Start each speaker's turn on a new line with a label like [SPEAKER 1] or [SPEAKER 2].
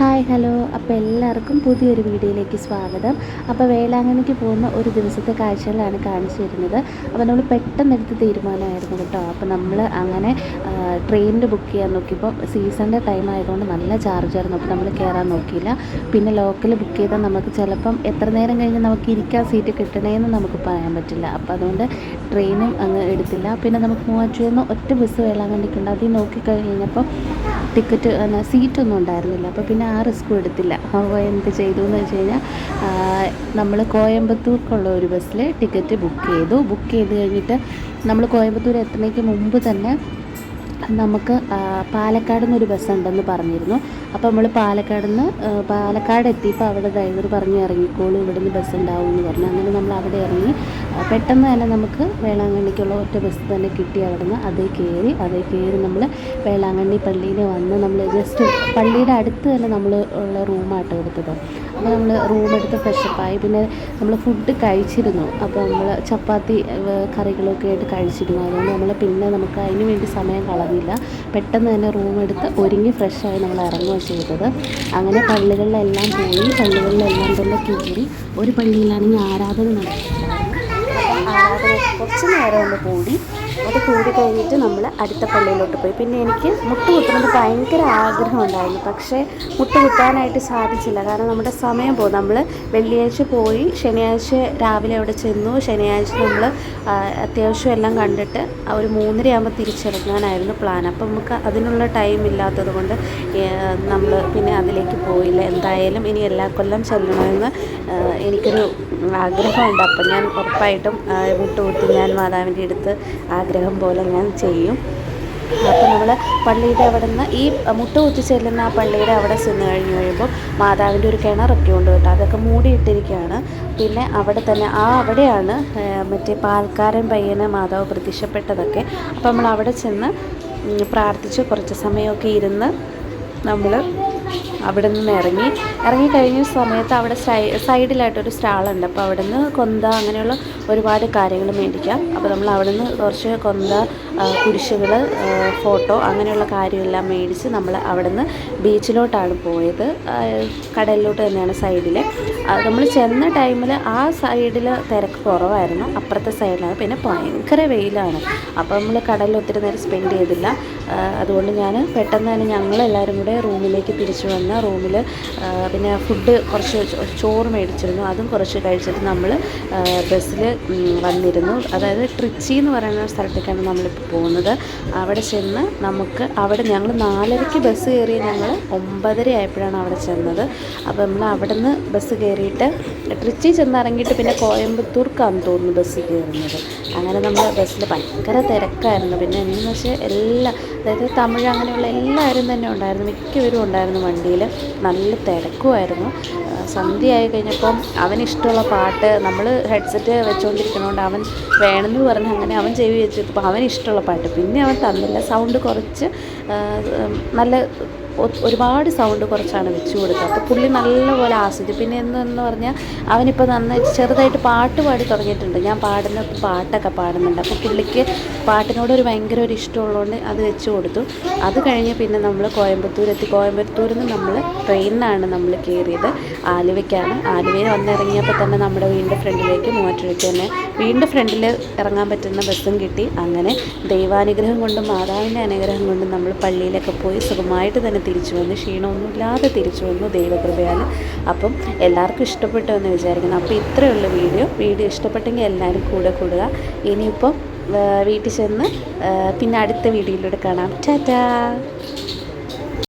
[SPEAKER 1] Hi hello. അപ്പോൾ എല്ലാവർക്കും പുതിയൊരു വീഡിയോയിലേക്ക് സ്വാഗതം. അപ്പോൾ വേളാങ്കണ്ണിക്ക് പോകുന്ന ഒരു ദിവസത്തെ കാഴ്ചകളാണ് കാണിച്ചു തരുന്നത്. അപ്പോൾ നമ്മൾ പെട്ടെന്ന് എടുത്ത തീരുമാനമായിരുന്നു കേട്ടോ. അപ്പോൾ നമ്മൾ അങ്ങനെ ട്രെയിനിൽ ബുക്ക് ചെയ്യാൻ നോക്കിയപ്പോൾ സീസണിന്റെ ടൈം ആയതുകൊണ്ട് നല്ല ചാർജായിരുന്നു അപ്പോൾ നമ്മൾ കയറാൻ നോക്കിയില്ല. പിന്നെ ലോക്കൽ ബുക്ക് ചെയ്താൽ നമുക്ക് ചിലപ്പം എത്ര നേരം കഴിഞ്ഞ് നമുക്ക് ഇരിക്കാൻ സീറ്റ് കിട്ടണേന്ന് നമുക്ക് പറയാൻ പറ്റില്ല. അപ്പോൾ അതുകൊണ്ട് ട്രെയിനും അങ്ങ് എടുത്തില്ല. പിന്നെ നമുക്ക് മൂവാറ്റുപുഴയിൽ ഒറ്റ ബസ് വേളാങ്കണ്ണിക്കുണ്ട് അതിൽ നോക്കിക്കഴിഞ്ഞപ്പോൾ ടിക്കറ്റ് പിന്നെ സീറ്റൊന്നും ഉണ്ടായിരുന്നില്ല. അപ്പോൾ പിന്നെ ആ റിസ്ക് എടുത്തില്ല. അപ്പോൾ എന്ത് ചെയ്തു എന്ന് വെച്ച് കഴിഞ്ഞാൽ നമ്മൾ കോയമ്പത്തൂർക്കുള്ള ഒരു ബസ്സിൽ ടിക്കറ്റ് ബുക്ക് ചെയ്തു. ബുക്ക് ചെയ്ത് കഴിഞ്ഞിട്ട് നമ്മൾ കോയമ്പത്തൂർ എത്തുന്നതിന് മുമ്പ് തന്നെ നമുക്ക് പാലക്കാട് നിന്നൊരു ബസ്സുണ്ടെന്ന് പറഞ്ഞിരുന്നു. അപ്പോൾ നമ്മൾ പാലക്കാട് നിന്ന് പാലക്കാട് എത്തിയപ്പോൾ അവിടെ ഡ്രൈവർ പറഞ്ഞു ഇറങ്ങിക്കോളൂ ഇവിടെ നിന്ന് ബസ് ഉണ്ടാവും എന്ന് പറഞ്ഞു. അങ്ങനെ നമ്മൾ അവിടെ ഇറങ്ങി. പെട്ടെന്ന് തന്നെ നമുക്ക് വേളാങ്കണ്ണിക്കുള്ള ഒറ്റ ബസ് തന്നെ കിട്ടി അവിടെ നിന്ന് അതേ കയറി അതേ കയറി നമ്മൾ വേളാങ്കണ്ണി പള്ളിയിൽ വന്ന് നമ്മൾ ജസ്റ്റ് പള്ളിയുടെ അടുത്ത് തന്നെ നമ്മൾ ഉള്ള റൂമാട്ടോ എടുത്തത്. അപ്പോൾ നമ്മൾ റൂം എടുത്ത് ഫ്രഷപ്പായി പിന്നെ നമ്മൾ ഫുഡ് കഴിച്ചിരുന്നു. അപ്പോൾ നമ്മൾ ചപ്പാത്തി കറികളൊക്കെ ആയിട്ട് കഴിച്ചിരുന്നു. അതുകൊണ്ട് നമ്മൾ പിന്നെ നമുക്ക് അതിന് വേണ്ടി സമയം കളഞ്ഞില്ല. പെട്ടെന്ന് തന്നെ റൂം എടുത്ത് ഒരുങ്ങി ഫ്രഷായി നമ്മൾ ഇറങ്ങുക ചെയ്തത്. അങ്ങനെ പള്ളികളിലെല്ലാം പോയി പള്ളികളിലെല്ലാം തന്നെ കയറി ഒരു പള്ളിയിലാണെങ്കിൽ ആരാധന നടക്കുന്നുണ്ടായിരുന്നു ആരാധന കുറച്ച് നേരം ഒന്ന് കൂടി. അത് കൂടി കഴിഞ്ഞിട്ട് നമ്മൾ അടുത്ത പള്ളിയിലോട്ട് പോയി. പിന്നെ എനിക്ക് മുട്ട് കുത്തുന്നത് ഭയങ്കര ആഗ്രഹം ഉണ്ടായിരുന്നു. പക്ഷേ മുട്ട് കുത്താനായിട്ട് സാധിച്ചില്ല. കാരണം നമ്മുടെ സമയം പോകും നമ്മൾ വെള്ളിയാഴ്ച പോയി. ശനിയാഴ്ച രാവിലെ അവിടെ ചെന്നു. ശനിയാഴ്ച നമ്മൾ അത്യാവശ്യം എല്ലാം കണ്ടിട്ട് ഒരു മൂന്നരയാകുമ്പോൾ തിരിച്ചിറങ്ങാനായിരുന്നു പ്ലാൻ അപ്പം നമുക്ക് അതിനുള്ള ടൈം ഇല്ലാത്തത് കൊണ്ട് നമ്മൾ പിന്നെ അതിലേക്ക് പോയില്ല. എന്തായാലും ഇനി എല്ലാ കൊല്ലം ചെല്ലണമെന്ന് എനിക്കൊരു ആഗ്രഹമുണ്ട്. അപ്പം ഞാൻ ഉറപ്പായിട്ടും മുട്ടുകുത്തി ഞാൻ മാതാവിന്റെ അടുത്ത് ആഗ്രഹം പോലെ ഞാൻ ചെയ്യും. അപ്പോൾ നമ്മൾ പള്ളിയുടെ അവിടെ നിന്ന് ഈ മുട്ട കുത്തി ചെല്ലുന്ന ആ പള്ളിയുടെ അവിടെ ചെന്ന് കഴിഞ്ഞ് കഴിയുമ്പോൾ മാതാവിന്റെ ഒരു കിണറൊക്കെ ഉണ്ട് കേട്ടോ. അതൊക്കെ മൂടിയിട്ടിരിക്കുകയാണ്. പിന്നെ അവിടെ തന്നെ ആ അവിടെയാണ് മറ്റേ പാൽക്കാരൻ പയ്യനെ മാതാവ് പ്രത്യക്ഷപ്പെട്ടതൊക്കെ. അപ്പോൾ നമ്മൾ അവിടെ ചെന്ന് പ്രാർത്ഥിച്ച് കുറച്ച് സമയമൊക്കെ ഇരുന്ന് നമ്മൾ അവിടെ നിന്ന് ഇറങ്ങി. ഇറങ്ങിക്കഴിഞ്ഞ സമയത്ത് അവിടെ സൈഡിലായിട്ടൊരു സ്റ്റാളുണ്ട്. അപ്പോൾ അവിടെ നിന്ന് കൊന്ത അങ്ങനെയുള്ള ഒരുപാട് കാര്യങ്ങൾ മേടിക്കാം. അപ്പോൾ നമ്മൾ അവിടെ നിന്ന് കുറച്ച് കൊന്ത കുരിശുകൾ ഫോട്ടോ അങ്ങനെയുള്ള കാര്യമെല്ലാം മേടിച്ച് നമ്മൾ അവിടെ നിന്ന് ബീച്ചിലോട്ടാണ് പോയത്. കടലിലോട്ട് തന്നെയാണ് സൈഡിൽ. നമ്മൾ ചെന്ന ടൈമിൽ ആ സൈഡിൽ തിരക്ക് കുറവായിരുന്നു. അപ്പുറത്തെ സൈഡിലാണ്. പിന്നെ ഭയങ്കര വെയിലാണ്. അപ്പോൾ നമ്മൾ കടലിൽ ഒത്തിരി നേരം സ്പെൻഡ് ചെയ്തില്ല. അതുകൊണ്ട് ഞാൻ പെട്ടെന്ന് തന്നെ ഞങ്ങളെല്ലാവരും കൂടെ റൂമിലേക്ക് തിരിച്ചു വന്ന റൂമിൽ പിന്നെ ഫുഡ് കുറച്ച് ചോറ് മേടിച്ചിരുന്നു. അതും കുറച്ച് കഴിച്ചിട്ട് നമ്മൾ ബസ്സിൽ വന്നിരുന്നു. അതായത് ട്രിച്ചി എന്ന് പറയുന്ന സ്ഥലത്തേക്കാണ് നമ്മളിപ്പോൾ പോകുന്നത്. അവിടെ ചെന്ന് നമുക്ക് അവിടെ ഞങ്ങൾ നാലരയ്ക്ക് ബസ് കയറി ഞങ്ങൾ ഒമ്പതര ആയപ്പോഴാണ് അവിടെ ചെന്നത്. അപ്പോൾ നമ്മൾ അവിടെ നിന്ന് ബസ് കയറിയിട്ട് ട്രിച്ചി ചെന്നിറങ്ങിയിട്ട് പിന്നെ കോയമ്പത്തൂർക്കാന്ന് തോന്നുന്നു ബസ് കയറുന്നത്. അങ്ങനെ നമ്മൾ ബസ്സിൽ ഭയങ്കര തിരക്കായിരുന്നു. പിന്നെ എന്നു വെച്ചാൽ എല്ലാ അതായത് തമിഴ് അങ്ങനെയുള്ള എല്ലാവരും തന്നെ ഉണ്ടായിരുന്നു. മിക്കവരും ഉണ്ടായിരുന്നു വണ്ടിയിൽ നല്ല തിരക്കുമായിരുന്നു. സന്ധ്യയായി കഴിഞ്ഞപ്പം അവനിഷ്ടമുള്ള പാട്ട് നമ്മൾ ഹെഡ്സെറ്റ് വെച്ചുകൊണ്ടിരിക്കണോണ്ട് അവൻ വേണമെന്ന് പറഞ്ഞ് അങ്ങനെ അവൻ ചെവി വെച്ചപ്പോൾ അവൻ ഇഷ്ടമുള്ള പാട്ട്. പിന്നെ അവൻ തന്നില്ല. സൗണ്ട് കുറച്ച് നല്ല ഒരുപാട് സൗണ്ട് കുറച്ചാണ് വെച്ച് കൊടുത്തത്. അപ്പോൾ പുള്ളി നല്ലപോലെ ആസ്വദിച്ചു. പിന്നെ എന്തെന്ന് പറഞ്ഞാൽ അവനിപ്പോൾ നന്നായിട്ട് ചെറുതായിട്ട് പാട്ട് പാടി തുടങ്ങിയിട്ടുണ്ട്. ഞാൻ പാടുന്ന പാട്ടൊക്കെ പാടുന്നുണ്ട്. അപ്പോൾ പുള്ളിക്ക് പാട്ടിനോട് ഒരു ഭയങ്കര ഒരു ഇഷ്ടമുള്ളതുകൊണ്ട് അത് വെച്ച് കൊടുത്തു. അത് കഴിഞ്ഞ് പിന്നെ നമ്മൾ കോയമ്പത്തൂർ എത്തി കോയമ്പത്തൂരിൽ നിന്ന് നമ്മൾ ട്രെയിനിനാണ് നമ്മൾ കയറിയത് ആലുവയ്ക്കാണ്. ആലുവയിൽ വന്നിറങ്ങിയപ്പോൾ തന്നെ നമ്മുടെ വീടിന്റെ ഫ്രണ്ടിലേക്ക് മൂവാറ്റുഴയ്ക്ക് തന്നെ വീടിന്റെ ഫ്രണ്ടിൽ ഇറങ്ങാൻ പറ്റുന്ന ബസ്സും കിട്ടി. അങ്ങനെ ദൈവാനുഗ്രഹം കൊണ്ടും മാതാവിന്റെ അനുഗ്രഹം കൊണ്ടും നമ്മൾ പള്ളിയിലൊക്കെ പോയി സുഖമായിട്ട് തന്നെ തിരിച്ചു വന്നു. ക്ഷീണമൊന്നുമില്ലാതെ തിരിച്ചു വന്നു ദൈവകൃപയാൽ അപ്പം എല്ലാവർക്കും ഇഷ്ടപ്പെട്ടു എന്ന് വിചാരിക്കുന്നു അപ്പോൾ ഇത്രയുള്ള വീഡിയോ. വീഡിയോ ഇഷ്ടപ്പെട്ടെങ്കിൽ എല്ലാവരും കൂടെ കൂടുക. ഇനിയിപ്പം വീട്ടിൽ ചെന്ന് പിന്നെ അടുത്ത വീഡിയോയിലൂടെ കാണാം. ടാറ്റാ!